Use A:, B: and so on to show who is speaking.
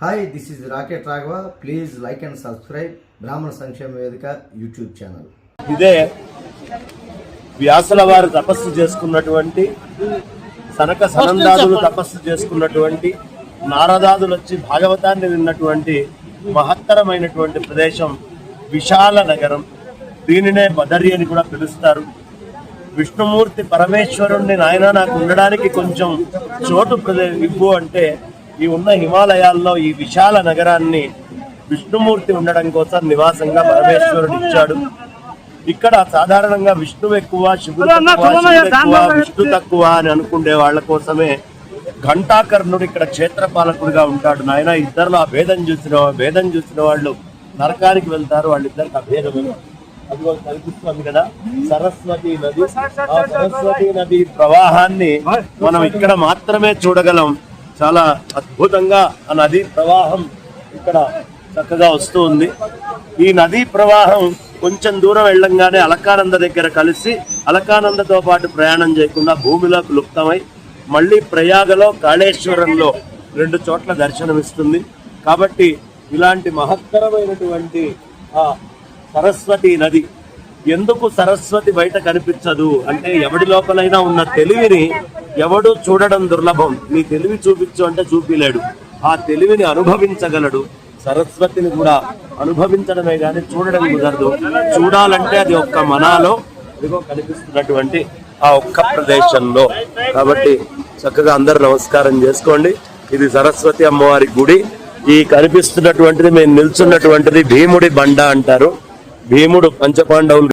A: Hi this is rocket Raghava please like and subscribe Brahmana Sankshema Vedika YouTube channel
B: ఇదే వ్యాసుల వారు తపస్సు చేసుకున్నటువంటి సనక సనందాదులు తపస్సు చేసుకున్నటువంటి నారదాదులు వచ్చి భాగవతాన్ని విన్నటువంటి మహత్తరమైనటువంటి ప్రదేశం విశాల నగరం. దీనినే బదరి అని కూడా పిలుస్తారు. విష్ణుమూర్తి పరమేశ్వరుణ్ణి నాయన నాకు ఉండడానికి కొంచెం చోటు ప్రదే ఇవ్వు అంటే ఈ ఉన్న హిమాలయాల్లో ఈ విశాల నగరాన్ని విష్ణుమూర్తి ఉండడం కోసం నివాసంగా పరమేశ్వరుడు ఇచ్చాడు. ఇక్కడ సాధారణంగా విష్ణువు ఎక్కువ శివుడు ఎక్కువ విష్ణు తక్కువ అని అనుకునే వాళ్ళ కోసమే ఘంటాకర్ణుడు ఇక్కడ క్షేత్రపాలకుడిగా ఉంటాడు. నాయన ఇద్దరు ఆ భేదం చూసిన భేదం చూసిన వాళ్ళు నరకానికి వెళ్తారు. వాళ్ళిద్దరికి అభేదం అదిగో కనిపిస్తుంది కదా సరస్వతి నది. ఆ సరస్వతి నది ప్రవాహాన్ని మనం ఇక్కడ మాత్రమే చూడగలం. చాలా అద్భుతంగా ఆ నది ప్రవాహం ఇక్కడ చక్కగా వస్తూ ఉంది ఈ నదీ ప్రవాహం కొంచెం దూరం వెళ్ళంగానే అలకానంద దగ్గర కలిసి అలకానందతో పాటు ప్రయాణం చేయకుండా భూమిలోకి లుప్తమై మళ్ళీ ప్రయాగలో కాళేశ్వరంలో రెండు చోట్ల దర్శనమిస్తుంది. కాబట్టి ఇలాంటి మహత్తరమైనటువంటి ఆ సరస్వతి నది ఎందుకు సరస్వతి బయట కనిపించదు? అంటే ఎవడి లోపలైనా ఉన్న తెలివిని ఎవడు చూడడం దుర్లభం. నీ తెలివి చూపించు అంటే చూపిలేడు. ఆ తెలివిని అనుభవించగలడు. సరస్వతిని కూడా అనుభవించడమే కానీ చూడడం కుదరదు. చూడాలంటే అది ఒక్క మనాలో ఇదిగో కనిపిస్తున్నటువంటి ఆ ఒక్క ప్రదేశంలో. కాబట్టి చక్కగా అందరు నమస్కారం చేసుకోండి. ఇది సరస్వతి అమ్మవారి గుడి. ఈ కనిపిస్తున్నటువంటిది మేము నిల్చున్నటువంటిది భీముడి బండ అంటారు. భీముడు పంచపాండవులు